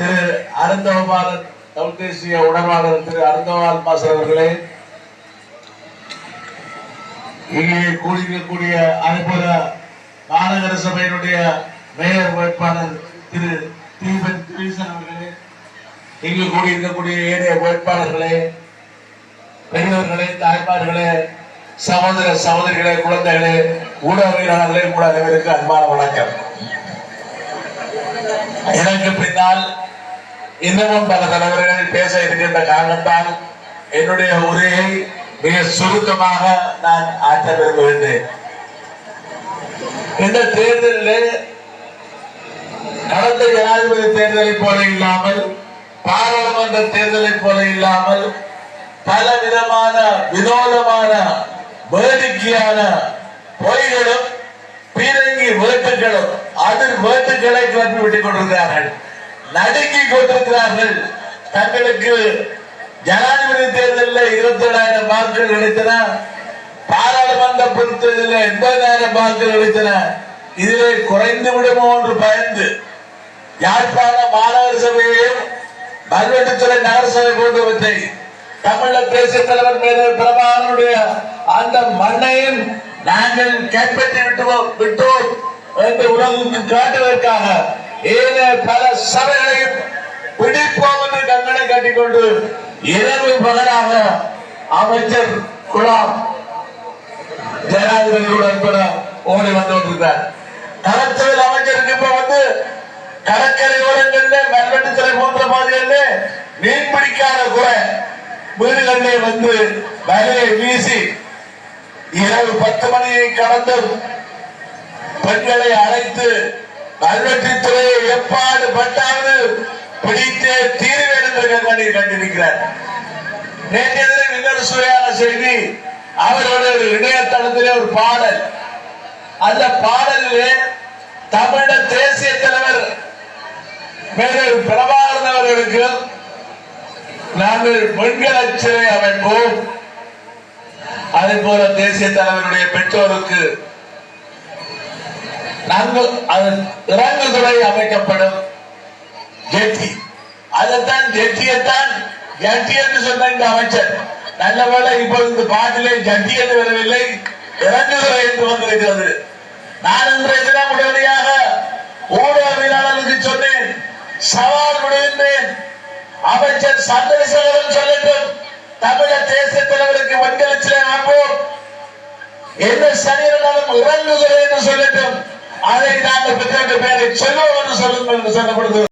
திரு அருந்தவபாலன் தமிழ் தேசிய உணர்வாளர் திரு அருந்தவால் மாஸ்டர் அவர்களே இங்கே கூடியிருக்கக்கூடிய அதேபோல மாநகர சபையினுடைய மேயர் வேட்பாளர் திரு தீபன் திரீசன் அவர்களே இங்கு கூடியிருக்கக்கூடிய ஏனைய வேட்பாளர்களே பெரியவர்களே தாய்மார்களே சகோதர சகோதரிகளே குழந்தைகளே ஊடகவியலாளர்களே கூட அனைவருக்கு அன்பான வணக்கம். எனக்கு பின்னால் இன்னமும் பல தலைவர்கள் பேச இருக்கின்ற காரணத்தால் என்னுடைய உரையை மிக சுருக்கமாக நான் ஆற்ற விரும்புகின்றேன். இந்த தேர்தலில் கடந்த ஜனாதிபதி தேர்தலை போல இல்லாமல் பாராளுமன்ற தேர்தலை போல இல்லாமல் பல விதமான வினோதமான வேடிக்கையான பொய்களும் பீரங்கி வேட்டுகளும் அதில் வேட்டுகளை கிளப்பி விட்டுக் கொண்டிருக்கிறார்கள். நடுங்கிக் கொண்டிருக்கிறார்கள் தங்களுக்கு ஜனாதிபதி தேர்தலில் இருபத்தி ஏழாயிரம் வாக்குகள் கிடைத்தன. பாராளுமன்ற பொறுத்ததில் எண்பதாயிரம் வாக்குகள் கிடைத்தன. இதிலே குறைந்து விடுமோ என்று பயந்து யாழ்ப்பாண மாநகர சபையையும் மல்வெட்டுத்துறை நகரசபை போன்றவற்றை தமிழக தேசிய தலைவர் மேலர் பிரபாகரனுடைய அந்த மண்ணையும் நாங்கள் கைப்பற்றி விட்டுவோம் விட்டோம் என்று உலகுக்கு காட்டுவதற்காக ஏன பல சபை கண்ணனை இரவு பகலாக அமைச்சர் குலாம் ஜனாதிபதியுடன் கூட ஓடி வந்து கொண்டிருக்கிறார் நலத்துறை அமைச்சருக்கு இப்ப வந்து கடற்கரை ஓரங்கள்ல மல்வெட்டுத்துறை போன்ற மாதிரியில மீன் பிடிக்காத குறை வீடுகளிலே வந்து வலையை வீசி இரவு பத்து மணியை கடந்து பெண்களை அழைத்து கல்வெட்டுத்துறையை எப்பாடு பட்டாவது பிடித்தே தீர வேண்டும் என்று கண்டிருக்கிறார் நேற்றைய தினம் இன்னொரு சுவையான செய்தி அவருடைய ஒரு இணையதளத்திலே ஒரு பாடல். அந்த பாடலிலே தமிழ தேசிய தலைவர் மேலும் பிரபாகரன் அவர்களுக்கு நாங்கள் பெண்கள் சிலை அமைப்போம். அதே போல தேசிய தலைவருடைய பெற்றோருக்கு நாங்கள் அது இறங்குதுறை அமைக்கப்படும். ஜெட்டி அதைத்தான் ஜெட்டியைத்தான் ஜட்டி என்று சொன்ன இந்த அமைச்சர். நல்ல வேளை இப்போது இந்த பாட்டிலே ஜட்டி என்று வரவில்லை. இறங்குதுறை என்று வந்திருக்கிறது. நான் இன்றைய தினம் உடனடியாக ஊடகவியலாளருக்கு சொன்னேன். சவால் விடுகின்றேன். அமைச்சர் சந்திரசேகரன் சொல்லட்டும். தமிழக தேசிய தலைவருக்கு வெண்கலச்சிலை அமைப்போம் எந்த சனியனாலும் இறங்குகிறேன் என்று சொல்லட்டும். அதை நாங்கள் பெற்ற பேரை சொல்லுவோம் என்று சொல்லும் என்று சொல்லப்படுகிறது